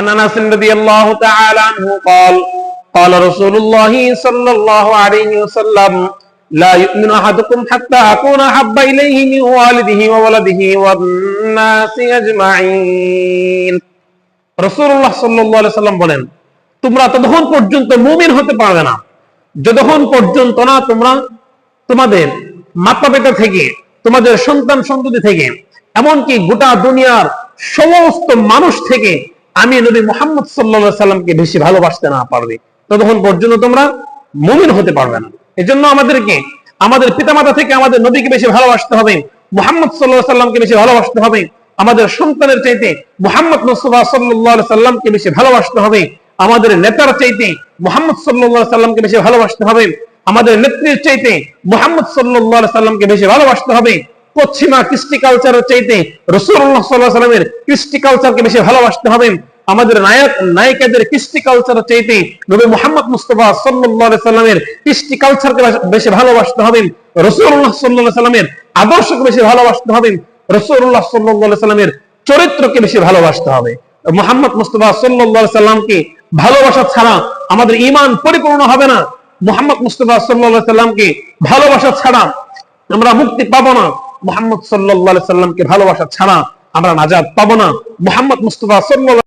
عن انس رضي الله تعالى عنه قال قال رسول الله صلى الله عليه وسلم لا يؤمن احدكم حتى اكون احب اليه من والده وولده والناس اجمعين রসুল্লাহ সাল্লাহ সাল্লাম বলেন তোমরা ততক্ষণ পর্যন্ত মুমিন হতে পারবে না যতক্ষণ পর্যন্ত না তোমরা তোমাদের মাতা পিতা থেকে তোমাদের সন্তান সন্ততি থেকে এমনকি গোটা দুনিয়ার সমস্ত মানুষ থেকে আমি নবী মোহাম্মদ সাল্লা সাল্লামকে বেশি ভালোবাসতে না পারবে। ততক্ষণ পর্যন্ত তোমরা মুমিন হতে পারবে না। এজন্য আমাদেরকে, আমাদের পিতামাতা থেকে আমাদের নবীকে বেশি ভালোবাসতে হবে, মোহাম্মদ সাল্লাহ সাল্লামকে বেশি ভালোবাসতে হবে, আমাদের সন্তানের চাইতে মোহাম্মদ মুস্তফা সাল্লাহ সাল্লামকে বেশি ভালোবাসতে হবে, আমাদের নেতার চাইতে মোহাম্মদ সাল্লাহ সাল্লামকে বেশি ভালোবাসতে হবে, আমাদের নেত্রীর চাইতে মোহাম্মদ সাল্লাহ সাল্লামকে বেশি ভালোবাসতে হবে, পশ্চিমা কৃষ্টি কালচারের চাইতে রসুল্লাহ সাল্লাহ সাল্লামের কৃষ্টি কালচারকে বেশি ভালোবাসতে হবে আমাদের নায়ক নায়িকাদের কৃষ্টি কালচার চাইতে নবী মোহাম্মদ মুস্তফা সাল্লাহ সাল্লামের কৃষ্টি কালচারকে বেশি ভালোবাসতে হবে। রসুল্লাহ সাল্লাহ সাল্লামের আদর্শকে বেশি ভালোবাসতে হবে। রসুল্লাহ সাল্লাহ সাল্লামের চরিত্রকে বেশি ভালোবাসতে হবে। মোহাম্মদ মুস্তফা সাল্লাহ সাল্লামকে ভালোবাসা ছাড়া আমাদের ইমান পরিপূর্ণ হবে না। মোহাম্মদ মুস্তফা সাল্লাহ সাল্লামকে ভালোবাসা ছাড়া আমরা মুক্তি পাবো না। মোহাম্মদ সাল্লাহ সাল্লামকে ভালোবাসা ছাড়া আমরা নাজাদ পাবো না। মোহাম্মদ মুস্তফা সাল্লাহ